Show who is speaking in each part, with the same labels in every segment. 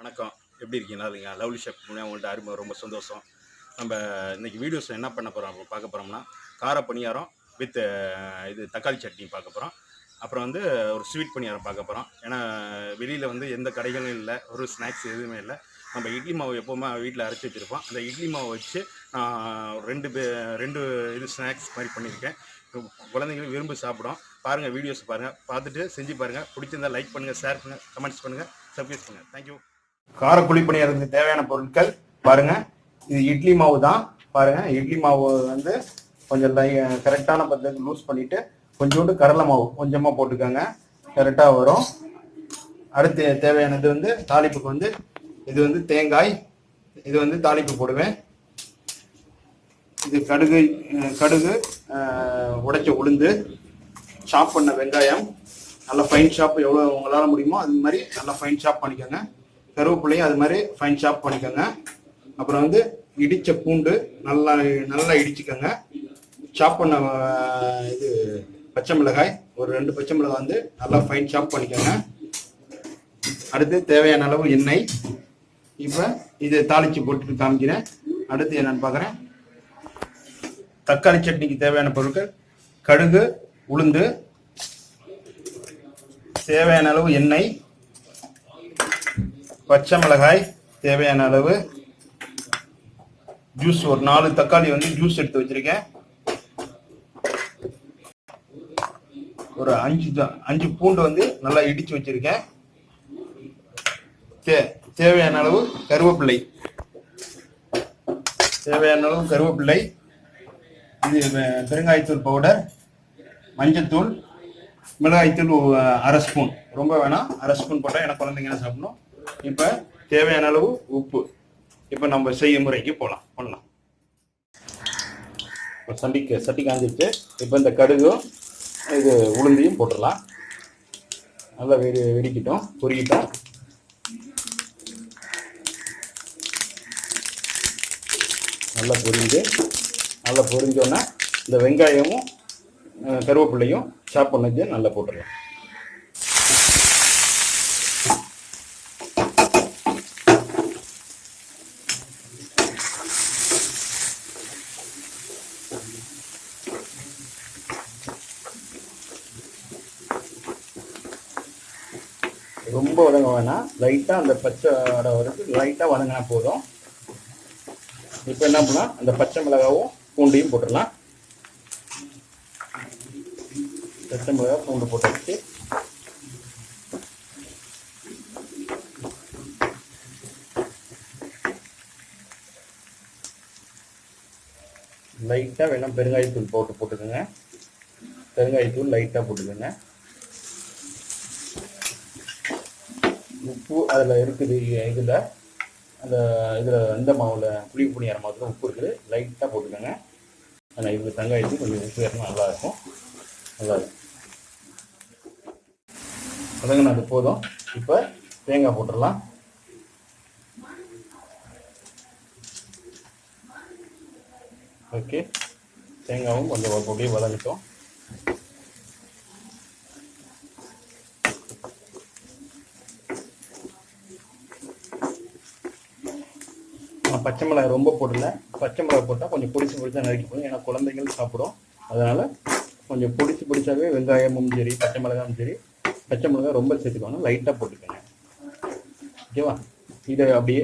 Speaker 1: வணக்கம். எப்படி இருக்கீங்க இல்லைங்க. லவ்லி ஷெஃப் மூலியம் உங்கள்கிட்ட அறிமுகம் ரொம்ப சந்தோஷம். நம்ம இன்னைக்கு வீடியோஸ் என்ன பண்ண போகிறோம் பார்க்க போகிறோம்னா கார பணியாரம் வித் இது தக்காளி சட்னி பார்க்க போகிறோம் அப்புறம் வந்து ஒரு ஸ்வீட் பணியாரம் பார்க்க போகிறோம் ஏன்னா வெளியில் வந்து எந்த கடைகளும் இல்லை ஒரு ஸ்நாக்ஸ் எதுவுமே இல்லை. நம்ம இட்லி மாவு எப்போவுமே வீட்டில் அரைச்சி வச்சுருப்போம். அந்த இட்லி மாவை வச்சு நான் ரெண்டு ரெண்டு இது ஸ்நாக்ஸ் மாதிரி பண்ணியிருக்கேன். குழந்தைங்களும் விரும்பி சாப்பிடும். பாருங்கள் வீடியோஸ் பாருங்கள் பார்த்துட்டு செஞ்சு பாருங்கள் பிடிச்சிருந்தா லைக் பண்ணுங்கள் ஷேர் பண்ணுங்கள் கமெண்ட்ஸ் பண்ணுங்கள் சப்ஸ்கிரைப் பண்ணுங்கள் தேங்க்யூ கார பணியாரத்துக்கு தேவையான பொருட்கள் பாருங்க. இது இட்லி மாவு தான். பாருங்க இட்லி மாவு வந்து கொஞ்சம் லை கரெக்டான பதத்துக்கு லூஸ் பண்ணிட்டு கொஞ்சோண்டு கடலை மாவு கொஞ்சமாக போட்டுக்கோங்க. கரெக்டாக வரும். அடுத்து தேவையானது வந்து தாளிப்புக்கு வந்து இது வந்து தேங்காய் இது வந்து தாளிப்பு போடுவேன். இது கடுகு கடுகு உடைச்ச உளுந்து சாப் பண்ண வெங்காயம். நல்லா ஃபைன் ஷாப் எவ்வளோ உங்களால் முடியுமோ அது மாதிரி நல்லா ஃபைன் ஷாப் பண்ணிக்கோங்க. கருவேப்பிலையும் அது மாதிரி ஃபைன் ஷாப் பண்ணிக்கோங்க. அப்புறம் வந்து இடித்த பூண்டு நல்லா நல்லா இடிச்சுக்கோங்க. சாப் பண்ண இது பச்சை மிளகாய் ஒரு ரெண்டு பச்சை மிளகாய் வந்து நல்லா ஃபைன் ஷாப் பண்ணிக்கோங்க. அடுத்து தேவையான அளவு எண்ணெய். இப்போ இது தாளிச்சு போட்டு காமிக்கிறேன். அடுத்து என்னென்னு பார்க்குறேன் தக்காளி சட்னிக்கு தேவையான பொருட்கள் கடுகு உளுந்து தேவையான அளவு எண்ணெய் பச்சை மிளகாய் தேவையான அளவு. ஜூஸ் ஒரு நாலு தக்காளி வந்து ஜூஸ் எடுத்து வச்சிருக்கேன். ஒரு அஞ்சு அஞ்சு பூண்டு வந்து நல்லா இடிச்சு வச்சிருக்கேன். தே தேவையான அளவு கருவேப்பிள்ளை தேவையான அளவு கருவேப்பிள்ளை இது பெருங்காயத்தூள் பவுடர் மஞ்சத்தூள் மிளகாய்த்தூள் அரை ஸ்பூன் ரொம்ப வேணாம். அரை ஸ்பூன் போட்டால் எனக்கு குழந்தைங்க என்ன சாப்பிடணும்? இப்போ தேவையான அளவு உப்பு. இப்போ நம்ம செய்யும் முறைக்கு போகலாம் பண்ணலாம். இப்போ சண்டிக்கு சட்டி காஞ்சிருச்சு. இப்போ இந்த கடுகும் இது உளுந்தையும் போட்டுடலாம். நல்லா வெடி வெடிக்கிட்டோம் பொரிக்கிட்டோம் நல்லா பொரிஞ்சு நல்லா பொரிஞ்சோன்னா இந்த வெங்காயமும் கருவேப்பிள்ளையும் கருவேப்பிலையும் சாப் பண்ணது நல்லா போட்டுடலாம் ரொம்ப வதங்க வேணாம் லைட்டாக அந்த பச்சை வடை வரைக்கும் லைட்டாக வதங்கினா போதும். இப்போ என்ன பண்ணலாம்? அந்த பச்சை மிளகாவும் பூண்டையும் போட்டுடலாம். பச்சை மிளகா பூண்டு போட்டாச்சு. லைட்டாக வேணால் பெருங்காயத்தூள் போட்டு போட்டுக்கோங்க. பெருங்காயத்தூள் லைட்டாக போட்டுக்கோங்க. உப்பு அதில் இருக்குது இதில் அந்த இதில் இந்த மாவில் புளி புளியார மாவில் உப்பு இருக்குது. லைட்டாக போட்டுக்கோங்க. ஆனால் இது வெங்காயத்துக்கு கொஞ்சம் உப்பு ஏறினா நல்லாயிருக்கும் நல்லாயிருக்கும் அது போதும். இப்போ தேங்காய் போட்டுடலாம். ஓகே தேங்காவும் கொஞ்சம் அப்படியே வளர்ந்துட்டோம் நான் பச்சை மிளகாய் ரொம்ப போடல பச்சை மிளகாய் போட்டால் கொஞ்சம் பிடிச்சி பிடிச்சா நறுக்கி போடும். ஏன்னா குழந்தைகள் சாப்பிடும். அதனால் கொஞ்சம் பிடிச்சி பிடிச்சாவே வெங்காயமும் சரி பச்சை மிளகாயும் சரி பச்சை மிளகாய் ரொம்ப சேர்த்துக்கணும் லைட்டாக போட்டுக்கோங்க. ஓகேவா இதை அப்படியே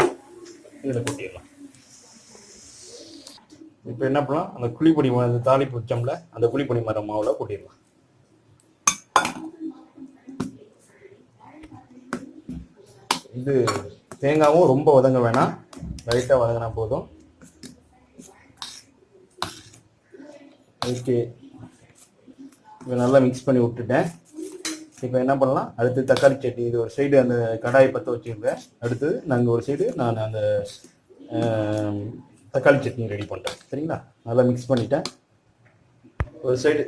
Speaker 1: இதில் கொட்டிடலாம். இப்போ என்ன பண்ணலாம்? அந்த குழிப்பொடி அந்த தாளிப்பு வச்சோம்ல அந்த குழிப்பொடி மரம் மாவில் கொட்டிடலாம். இது தேங்காவும் ரொம்ப வதங்க வேணாம். லைட்டாக வதங்கினா போதும். ஓகே இப்போ நல்லா மிக்ஸ் பண்ணி விட்டுட்டேன். இப்போ என்ன பண்ணலாம்? அடுத்து தக்காளி சட்னி. இது ஒரு சைடு அந்த கடாயை பற்ற வச்சுருக்கேன் அடுத்து நாங்கள் ஒரு சைடு நான் அந்த தக்காளி சட்னி ரெடி பண்ணிட்டேன். சரிங்களா? நல்லா மிக்ஸ் பண்ணிட்டேன். ஒரு சைடு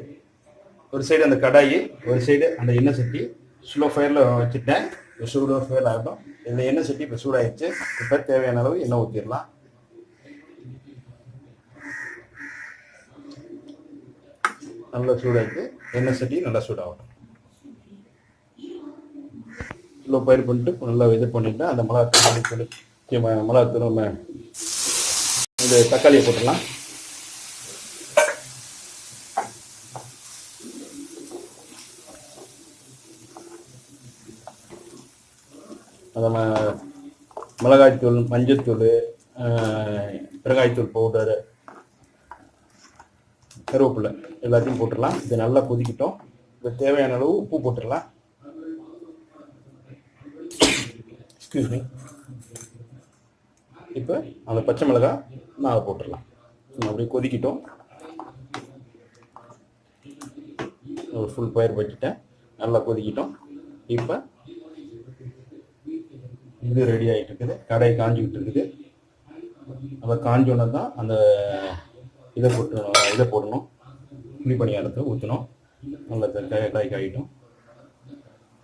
Speaker 1: ஒரு சைடு அந்த கடாயி ஒரு சைடு அந்த எண்ணெய் சட்டி ஸ்லோ ஃபயரில் வச்சுட்டேன். சூடோ ஃபயர் ஆகட்டும். இந்த எண்ணெய் சட்டி இப்போ சூடாயிடுச்சு இப்போ தேவையான அளவு எண்ணெய் ஊற்றிடலாம் நல்லா சூடாயிட்டு எண்ணெய் சட்டி நல்லா சூடாகும் இவ்வளோ பயிர் பண்ணிட்டு நல்லா இது பண்ணிவிட்டு அந்த மிளகாத்தூள் மிளகாத்தூள் நம்ம இந்த தக்காளியை போட்டுடலாம் அதை ம- மிளகாய்த்தூள் மஞ்சத்தூள் மிளகாய்த்தூள் பவுடரு கருவேப்பிலை எல்லாத்தையும் போட்டுடலாம். இது நல்லா கொதிக்கிட்டோம். இது தேவையான அளவு உப்பு போட்டுடலாம். எக்ஸ்கியூஸ் மீ இப்போ அந்த பச்சை மிளகாய் நான் போட்டுடலாம். அப்படியே கொதிக்கிட்டோம். ஒரு ஃபுல் பயிர் வச்சுட்டேன் நல்லா கொதிக்கிட்டோம். இப்போ இது ரெடி ஆகிட்டு இருக்குது கடை காஞ்சிக்கிட்டு இருக்குது நம்ம காஞ்சோடனே தான் அந்த இதை போட்டு இதை போடணும். புளி பணியாரத்தை ஊற்றணும் நல்லா காய் காய் காயிட்டும்.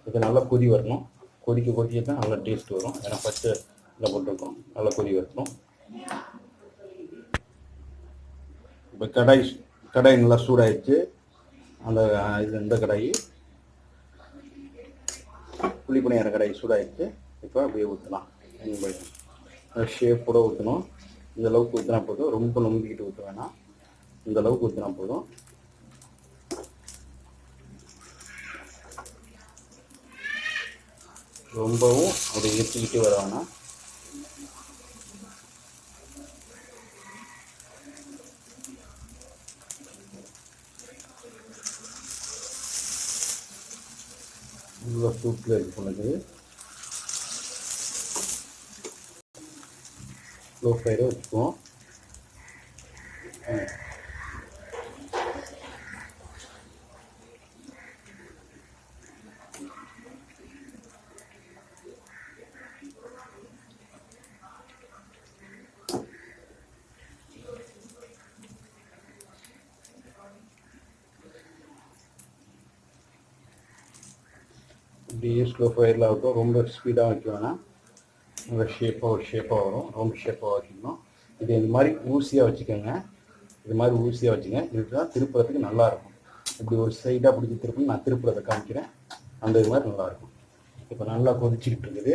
Speaker 1: இது நல்லா கொதி வரணும். கொதிக்க கொதிக்க தான் நல்லா டேஸ்ட் வரும். ஏன்னா ஃபஸ்ட்டு இதில் போட்டிருக்கோம். நல்லா கொதி வரணும் இப்போ கடாய் கடாய் நல்லா சூடாயிடுச்சு. அந்த இது இந்த கடாய். புளி பணியார கடாய் சூடாயிடுச்சு. இப்போ அப்படியே ஊற்றலாம் ஷேப்போடு ஊற்றணும் இந்த அளவுக்கு ஊற்றினா போதும். ரொம்ப நொம்பிக்கிட்டு ஊற்ற வேணாம். இந்த அளவுக்கு ஊற்றினா போதும். ரொம்பவும் அதை ஏற்றிக்கிட்டே வர வேணாம். இவ்வளோ சூப்பில் இது பண்ணுது ஸ்லோ ஃபயரை வச்சுக்குவோம் இப்படியே ஸ்லோ ஃபயரில் ஆகட்டும். ரொம்ப ஸ்பீடாக வைக்க வேணாம். இந்த ஷேப்பாக ஒரு ஷேப்பாக வரும். ரொம்ப ஷேப்பாக வச்சுக்கணும். இது இந்த மாதிரி ஊசியாக வச்சுக்கோங்க. இது மாதிரி ஊசியாக வச்சுங்க. இதுதான் திருப்புறதுக்கு நல்லாயிருக்கும் இப்படி ஒரு சைடாக பிடிச்சி திருப்பி நான் திருப்புறதை காமிக்கிறேன். அந்த இது மாதிரி நல்லாயிருக்கும் இப்போ நல்லா கொதிச்சுக்கிட்டு இருக்குது.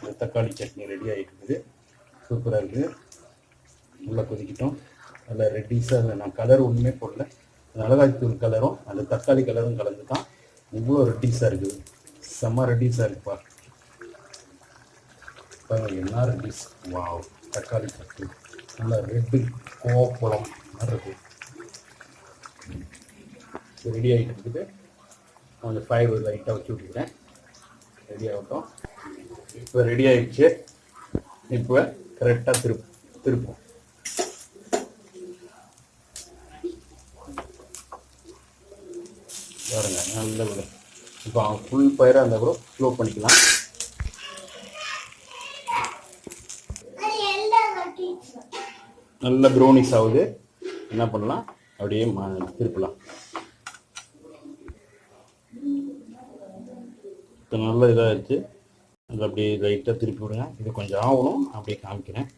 Speaker 1: இந்த தக்காளி சட்னி ரெடி ஆகிட்டு இருக்குது. சூப்பராக இருக்குது. நல்லா கொதிக்கிட்டோம். நல்லா ரெட்டிஸாக இல்லை. நான் கலர் ஒன்றுமே போடல. மிளகாய்த்தூள் கலரும் அந்த தக்காளி கலரும் கலந்து தான் இவ்வளோ ரெட்டிஸாக இருக்குது. செம்ம ரெட்டிஸாக இருக்குப்பா. பாருங்க என்ன வாவ் தக்காளி சட்னி. நல்லா ரெட்டு கோவப்பழம் மாதிரி ரெடி ஆகிட்டு இருக்குது. கொஞ்சம் ஃபைவ் லைட்டாக வச்சு விட்டுக்கிறேன். ரெடி ஆகட்டும். இப்போ ரெடி ஆகிடுச்சு இப்போ கரெக்டாக திருப் திருப்போம். பாருங்கள் நல்ல விட. இப்போ ஃபுல் பயிராக இருந்தால் கூட ஸ்லோ பண்ணிக்கலாம். நல்ல ப்ரௌனிஸ் ஆகுது. என்ன பண்ணலாம்? அப்படியே திருப்பலாம். இப்போ நல்ல இதாகிடுச்சு அது அப்படியே லைட்டாக திருப்பி விடுங்க. இது கொஞ்சம் ஆகணும். அப்படியே காமிக்கிறேன்.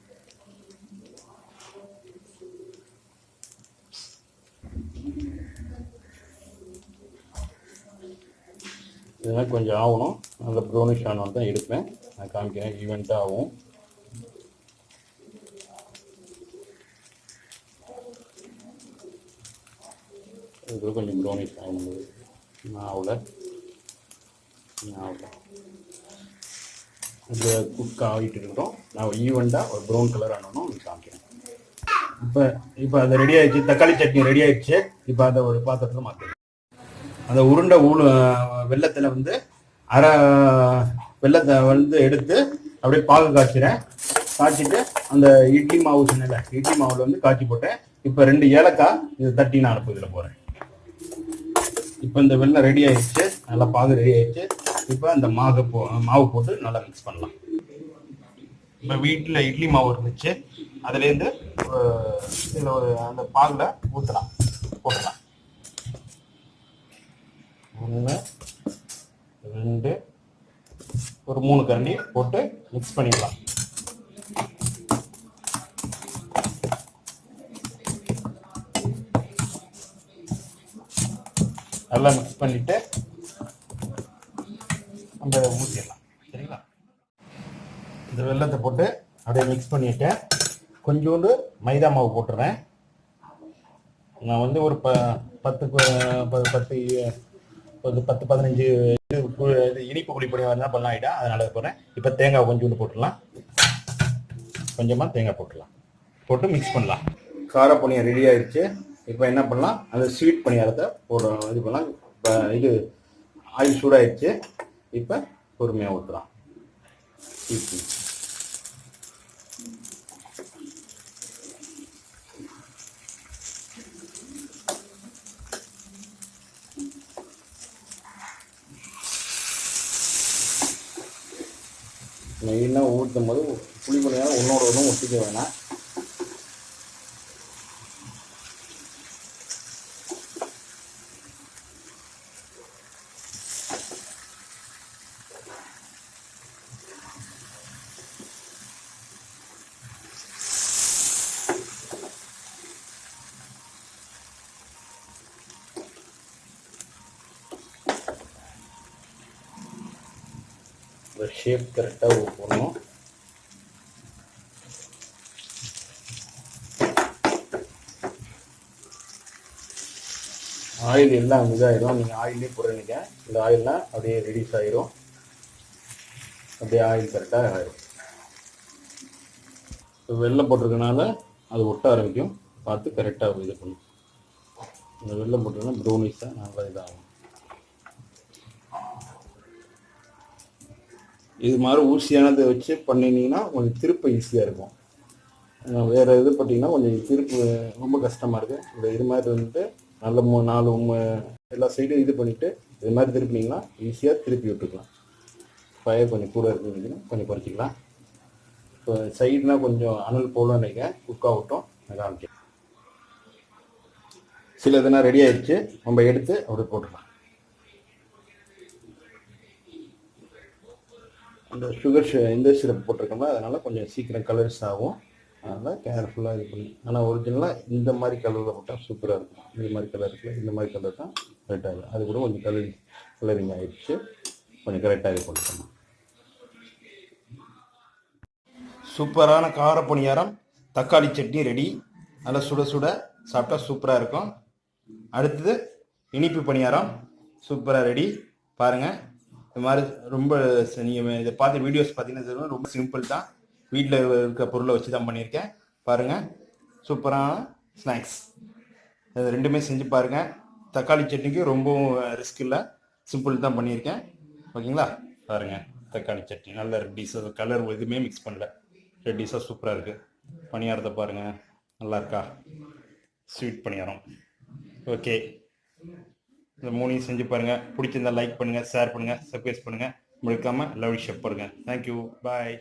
Speaker 1: இதெல்லாம் கொஞ்சம் ஆகணும். நல்ல ப்ரௌனிஷ் ஆனால் தான் எடுப்பேன். நான் காமிக்கிறேன். ஈவெண்ட்டாக ஆகும். இது கொஞ்சம் ப்ரௌனிஷ் ஆகும் நான் ஆகல. நான் இது குக் ஆகிட்டு இருக்கட்டும். நான் ஈவெண்ட்டாக ஒரு ப்ரௌன் கலர் ஆனணும் காமிக்கிறேன். இப்போ இப்போ அது ரெடி ஆயிடுச்சு தக்காளி சட்னி ரெடி ஆயிடுச்சு. இப்போ அதை ஒரு பாத்திரத்தில் மாற்றிடுறேன் அந்த உருண்டை ஊழு வெள்ளத்தில் வந்து அரை வெள்ளத்தை வந்து எடுத்து அப்படியே பாகு காய்ச்சிறேன். காய்ச்சிட்டு அந்த இட்லி மாவு சொன்னல இட்லி மாவில் வந்து காய்ச்சி போட்டேன். இப்போ ரெண்டு ஏலக்காய் இது தட்டி நான் அனுப்பு இதில் போகிறேன் இப்போ இந்த வெள்ளம் ரெடி ஆயிடுச்சு. நல்லா பாகு ரெடி ஆயிடுச்சு. இப்போ அந்த மாவு போ மாவு போட்டு நல்லா மிக்ஸ் பண்ணலாம். இப்போ வீட்டில் இட்லி மாவு இருந்துச்சு. அதுலேருந்து இதில் ஒரு அந்த பாகில் ஊற்றலாம் போட்டலாம் ஒன்று ரெண்டு ஒரு மூணு கரண்டி போட்டு மிக்ஸ் பண்ணிக்கலாம். நல்லா மிக்ஸ் பண்ணிட்டு நம்ம ஊற்றிடலாம் சரிங்களா? இந்த வெள்ளத்தை போட்டு அப்படியே மிக்ஸ் பண்ணிவிட்டேன் கொஞ்சோண்டு மைதா மாவு போட்டுறேன் நான் வந்து ஒரு ப பத்து பத்து ஒரு பத்து பதினஞ்சு இது இனிப்பு குழி பண்ணி வரலாம் பண்ண ஆகிட்டா அதனால் போகிறேன் இப்போ தேங்காய் கொஞ்சோண்டு போட்டுடலாம். கொஞ்சமாக தேங்காய் போட்டுடலாம். போட்டு மிக்ஸ் பண்ணலாம். காரப்பொனியை ரெடி ஆயிடுச்சு இப்போ என்ன பண்ணலாம்? அந்த ஸ்வீட் பணியாரத்தை போடுறோம் இது பண்ணலாம். இப்போ இது ஆயில் சூடாயிடுச்சு. இப்போ பொறுமையாக ஊற்றுலாம் மெயினாக ஊற்றும் போது புளி பணியாரம் ஒன்றோட ஒன்றும் ஒட்டிக்க வேணாம். இந்த ஷேப் கரெக்டாக போடணும் ஆயில் எல்லாம் இதாகிடும் நீங்கள் ஆயிலே போடுறீங்க. இந்த ஆயில்லாம் அப்படியே ரெடியூஸ் ஆகிரும் அப்படியே ஆயில் கரெக்டாக ஆயிரும். இப்போ வெள்ளம் போட்டிருக்கனால அது ஒட்ட ஆரம்பிக்கும். பார்த்து கரெக்டாக இது பண்ணும். இந்த வெள்ளம் போட்டிருக்கனா ப்ரௌனிஸாக நல்லா இதாகும். இது மாதிரி ஊசியானதை வச்சு பண்ணினீங்கன்னா கொஞ்சம் திருப்ப ஈஸியாக இருக்கும். வேறு இது பார்த்தீங்கன்னா கொஞ்சம் திருப்பு ரொம்ப கஷ்டமாக இருக்குது இந்த இது மாதிரி வந்துட்டு நல்ல மூ நாலு எல்லா சைடும் இது பண்ணிவிட்டு இது மாதிரி திருப்பினீங்கன்னா ஈஸியாக திருப்பி விட்டுக்கலாம். ஃபயர் கொஞ்சம் கூட இருக்குன்னு கொஞ்சம் குறைச்சிக்கலாம். இப்போ சைடுனா கொஞ்சம் அனல் போல நினைக்கிறேன். குக் ஆகட்டும் காமிக்கிறேன். சில இதெல்லாம் ரெடி ஆயிடுச்சு. நம்ம எடுத்து அப்படி போட்டுக்கலாம். அந்த சுகர் இந்த சிரப் போட்டிருக்கோம்ல அதனால் கொஞ்சம் சீக்கிரம் கலர்ஸ் ஆகும். அதனால் கேர்ஃபுல்லாக இது பண்ணி ஆனால் ஒரிஜினலாக இந்த மாதிரி கலரில் போட்டால் சூப்பராக இருக்கும். இந்த மாதிரி கலர் இருக்குல்ல இந்த மாதிரி கலர் தான் கரெக்டாக இருக்கும் அது கூட கொஞ்சம் கலர் கலரிங் ஆகிடுச்சு கொஞ்சம் கரெக்டாக இது போட்டுக்கணும் சூப்பரான கார பணியாரம் தக்காளி சட்னி ரெடி நல்லா சுட சுட சாப்பிட்டா சூப்பராக இருக்கும். அடுத்தது இனிப்பு பணியாரம் சூப்பராக ரெடி பாருங்கள் இந்த மாதிரி ரொம்ப நீங்கள் இதை பார்த்து வீடியோஸ் பார்த்தீங்கன்னா ரொம்ப சிம்பிள் தான். வீட்டில் இருக்க பொருளை வச்சு தான் பண்ணியிருக்கேன். பாருங்கள் சூப்பரான ஸ்நாக்ஸ் இது ரெண்டுமே செஞ்சு பாருங்கள் தக்காளி சட்னிக்கு ரொம்பவும் ரிஸ்க் இல்லை. சிம்பிள் தான் பண்ணியிருக்கேன். ஓகேங்களா? பாருங்கள் தக்காளி சட்னி. நல்ல ரெட்டிஸாக கலர் எதுவுமே மிக்ஸ் பண்ணல. ரெட்டிஸாக சூப்பராக இருக்குது பணியாரத்தை பாருங்கள் நல்லா இருக்கா? ஸ்வீட் பணியாரம். ஓகே இந்த மூணையும் செஞ்சு பாருங்கள் பிடிச்சிருந்தா லைக் பண்ணுங்கள் ஷேர் பண்ணுங்கள் சப்ஸ்கிரைப் பண்ணுங்கள் முழுக்காமல் லவ் ஷேப் பண்ணுங்கள் தேங்க்யூ பாய்